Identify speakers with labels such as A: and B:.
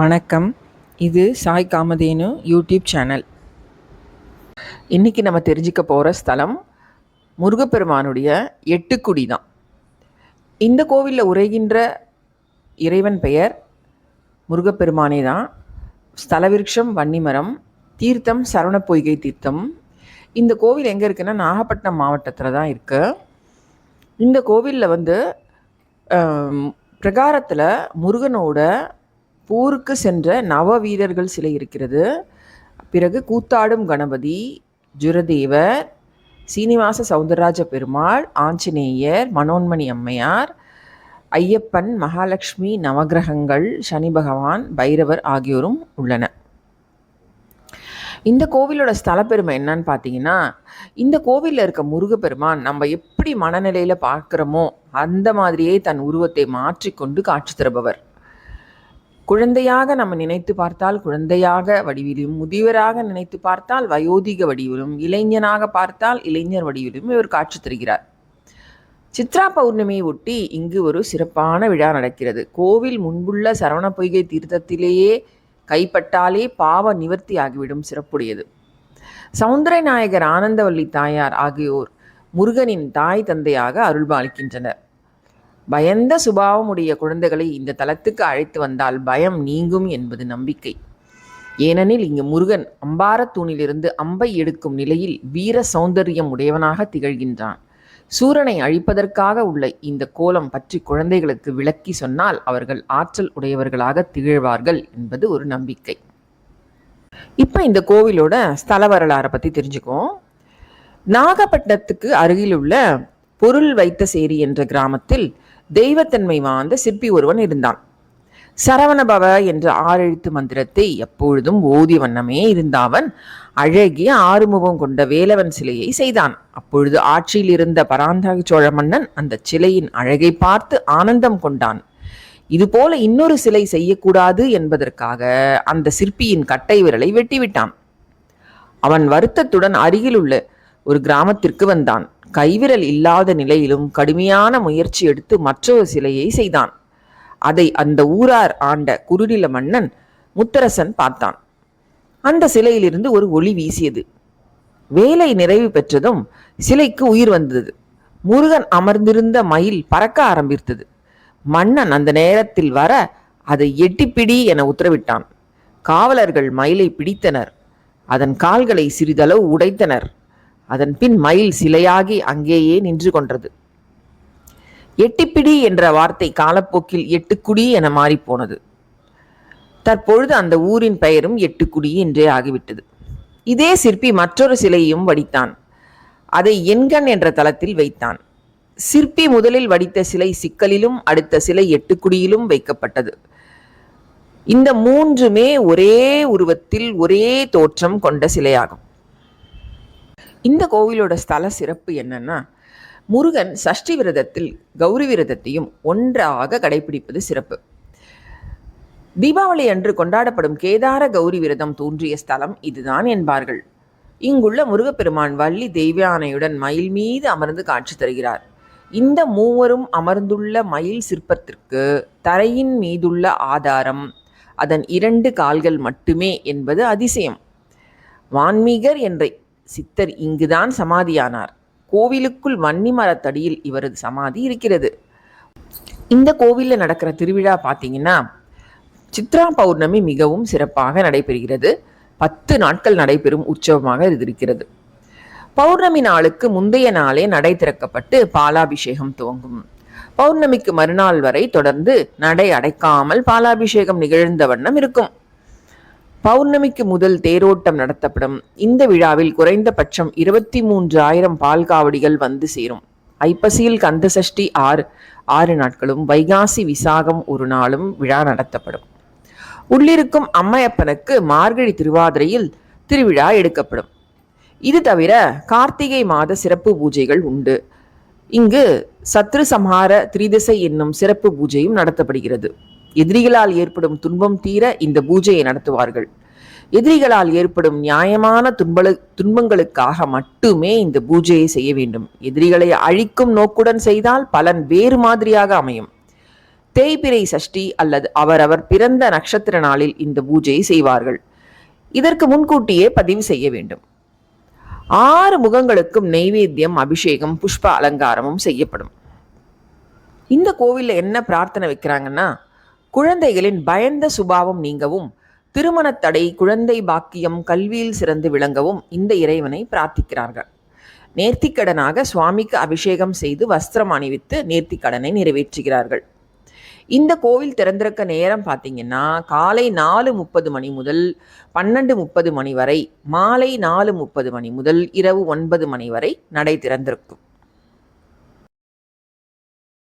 A: வணக்கம். இது Sai Kamadhenu YouTube channel. இன்றைக்கி நம்ம தெரிஞ்சுக்க போகிற ஸ்தலம் முருகப்பெருமானுடைய எட்டுக்குடி தான். இந்த கோவிலில் உரைகின்ற இறைவன் பெயர் முருகப்பெருமானே தான். ஸ்தல விருட்சம் வன்னிமரம் தீர்த்தம் சரவண பொய்கை தீர்த்தம். இந்த கோவில் எங்கே இருக்குன்னா நாகப்பட்டினம் மாவட்டத்தில் தான் இருக்குது இந்த கோவிலில் வந்து பிரகாரத்தில் முருகனோட போருக்கு சென்ற நவ வீரர்கள் சிலை இருக்கிறது. பிறகு கூத்தாடும் கணபதி ஜுரதேவர் சீனிவாச சௌந்தரராஜ பெருமாள் ஆஞ்சநேயர் மனோன்மணி அம்மையார் ஐயப்பன் மகாலட்சுமி நவக்கிரகங்கள் சனி பகவான் பைரவர் ஆகியோரும் உள்ளன. இந்த கோவிலோட ஸ்தல பெருமை என்னன்னு பார்த்தீங்கன்னா இந்த கோவிலில் இருக்க முருகப்பெருமான் நம்ம எப்படி மனநிலையில் பார்க்குறோமோ அந்த மாதிரியே தன் உருவத்தை மாற்றிக்கொண்டு காட்சி தருபவர். குழந்தையாக நம்ம நினைத்து பார்த்தால் குழந்தையாக வடிவிலும் முதியவராக நினைத்து பார்த்தால் வயோதிக வடிவிலும் இளைஞனாக பார்த்தால் இளைஞர் வடிவிலும் இவர் காட்சி தருகிறார். சித்ரா பௌர்ணமியை ஒட்டி இங்கு ஒரு சிறப்பான விழா நடக்கிறது. கோவில் முன்புள்ள சரவண பொய்கை தீர்த்தத்திலேயே கைப்பட்டாலே பாவ நிவர்த்தி ஆகிவிடும் சிறப்புடையது. சவுந்தரநாயகர் ஆனந்தவல்லி தாயார் ஆகியோர் முருகனின் தாய் தந்தையாக அருள்பாலிக்கின்றனர். பயந்த சுபாவமுடைய குழந்தைகளை இந்த தலத்துக்கு அழைத்து வந்தால் பயம் நீங்கும் என்பது நம்பிக்கை. ஏனெனில் இங்கு முருகன் அம்பாரத்தூணிலிருந்து அம்பை எடுக்கும் நிலையில் வீர சௌந்தரியம் உடையவனாக திகழ்கின்றான். சூரனை அழிப்பதற்காக உள்ள இந்த கோலம் பற்றி குழந்தைகளுக்கு விளக்கி சொன்னால் அவர்கள் ஆற்றல் உடையவர்களாக திகழ்வார்கள் என்பது ஒரு நம்பிக்கை. இப்போ இந்த கோவிலோட ஸ்தல வரலாறை பற்றி தெரிஞ்சுக்குவோம். நாகப்பட்டினத்துக்கு அருகிலுள்ள பொருள் வைத்த சேரி என்ற கிராமத்தில் தெய்வத்தன்மை வாழ்ந்த சிற்பி ஒருவன் இருந்தான். சரவணபவ என்ற ஆறெழுத்து மந்திரத்தை எப்பொழுதும் ஓதி வண்ணமே இருந்த அவன் அழகிய ஆறுமுகம் கொண்ட வேலவன் சிலையை செய்தான். அப்பொழுது ஆட்சியில் இருந்த பராந்தக சோழ மன்னன் அந்த சிலையின் அழகை பார்த்து ஆனந்தம் கொண்டான். இதுபோல இன்னொரு சிலை செய்யக்கூடாது என்பதற்காக அந்த சிற்பியின் கட்டை விரலை வெட்டிவிட்டான். அவன் வருத்தத்துடன் அருகிலுள்ள ஒரு கிராமத்திற்கு வந்தான். கைவிரல் இல்லாத நிலையிலும் கடுமையான முயற்சி எடுத்து மற்றொரு சிலையை செய்தான். அதை அந்த ஊரார் ஆண்ட குறுநில மன்னன் முத்தரசன் பார்த்தான். அந்த சிலையிலிருந்து ஒரு ஒளி வீசியது. வேலை நிறைவு பெற்றதும் சிலைக்கு உயிர் வந்தது. முருகன் அமர்ந்திருந்த மயில் பறக்க ஆரம்பித்தது. மன்னன் அந்த நேரத்தில் வர அதை எட்டிப்பிடி என உத்தரவிட்டான். காவலர்கள் மயிலை பிடித்தனர். அதன் கால்களை சிறிதளவு உடைத்தனர். அதன் பின் மயில் சிலையாகி அங்கேயே நின்று கொண்டது எட்டிப்பிடி என்ற வார்த்தை காலப்போக்கில் எட்டுக்குடி என மாறிப்போனது. தற்பொழுது அந்த ஊரின் பெயரும் எட்டுக்குடி என்றே ஆகிவிட்டது. இதே சிற்பி மற்றொரு சிலையையும் வடித்தான். அதை எண்கண் என்ற தளத்தில் வைத்தான். சிற்பி முதலில் வடித்த சிலை சிக்கலிலும் அடுத்த சிலை எட்டுக்குடியிலும் வைக்கப்பட்டது. இந்த மூன்றுமே ஒரே உருவத்தில் ஒரே தோற்றம் கொண்ட சிலையாகும். இந்த கோவிலோட ஸ்தல சிறப்பு என்னன்னா முருகன் சஷ்டி விரதத்தில் கௌரி விரதத்தையும் ஒன்றாக கடைபிடிப்பது சிறப்பு. தீபாவளி அன்று கொண்டாடப்படும் கேதார கௌரி விரதம் தோன்றிய ஸ்தலம் இதுதான் என்பார்கள். இங்குள்ள முருகப்பெருமான் வள்ளி தெய்வானையுடன் மயில் மீது அமர்ந்து காட்சி தருகிறார். இந்த மூவரும் அமர்ந்துள்ள மயில் சிற்பத்திற்கு தரையின் மீதுள்ள ஆதாரம் அதன் இரண்டு கால்கள் மட்டுமே என்பது அதிசயம். வான்மீகர் என்ற சித்தர் இங்குதான் சமாதியானார். கோவிலுக்குள் வன்னி மரத்தடியில் இவரது சமாதி இருக்கிறது. இந்த கோவிலில் நடக்கிற திருவிழா பார்த்தீங்கன்னா சித்ரா பௌர்ணமி மிகவும் சிறப்பாக நடைபெறுகிறது. பத்து நாட்கள் நடைபெறும் உற்சவமாக இது இருக்கிறது. பௌர்ணமி நாளுக்கு முந்தைய நாளே நடை திறக்கப்பட்டு பாலாபிஷேகம் துவங்கும். பௌர்ணமிக்கு மறுநாள் வரை தொடர்ந்து நடை அடைக்காமல் பாலாபிஷேகம் நிகழ்ந்த வண்ணம் இருக்கும். பௌர்ணமிக்கு முதல் தேரோட்டம் நடத்தப்படும். இந்த விழாவில் குறைந்தபட்சம் இருபத்தி மூன்று ஆயிரம் பால் காவடிகள் வந்து சேரும். ஐப்பசியில் கந்தசஷ்டி ஆறு ஆறு நாட்களும் வைகாசி விசாகம் ஒரு நாளும் விழா நடத்தப்படும். உள்ளிருக்கும் அம்மையப்பனுக்கு மார்கழி திருவாதிரையில் திருவிழா எடுக்கப்படும். இது தவிர கார்த்திகை மாத சிறப்பு பூஜைகள் உண்டு. இங்கு சத்ரு சம்ஹார திரிதிசை என்னும் சிறப்பு பூஜையும் நடத்தப்படுகிறது. எதிரிகளால் ஏற்படும் துன்பம் தீர இந்த பூஜையை நடத்துவார்கள். எதிரிகளால் ஏற்படும் நியாயமான துன்பல துன்பங்களுக்காக மட்டுமே இந்த பூஜையை செய்ய வேண்டும். எதிரிகளை அழிக்கும் நோக்குடன் செய்தால் பலன் வேறு மாதிரியாக அமையும். தேய்பிரை சஷ்டி அல்லது அவரவர் பிறந்த நட்சத்திர நாளில் இந்த பூஜையை செய்வார்கள். இதற்கு முன்கூட்டியே பதிவு செய்ய வேண்டும். ஆறு முகங்களுக்கும் நெய்வேத்தியம் அபிஷேகம் புஷ்ப அலங்காரமும் செய்யப்படும். இந்த கோவிலில் என்ன பிரார்த்தனை வைக்கிறாங்கன்னா குழந்தைகளின் பயந்த சுபாவம் நீங்கவும் திருமணத் தடை குழந்தை பாக்கியம் கல்வியில் சிறந்து விளங்கவும் இந்த இறைவனை பிரார்த்திக்கிறார்கள். நேர்த்திக்கடனாக சுவாமிக்கு அபிஷேகம் செய்து வஸ்திரம் அணிவித்து நேர்த்திக்கடனை நிறைவேற்றுகிறார்கள். இந்த கோவில் திறந்திருக்க நேரம் பார்த்தீங்கன்னா காலை நாலு முப்பது மணி முதல் பன்னெண்டு முப்பது மணி வரை மாலை நாலு முப்பது மணி முதல் இரவு ஒன்பது மணி வரை நடை திறந்திருக்கும்.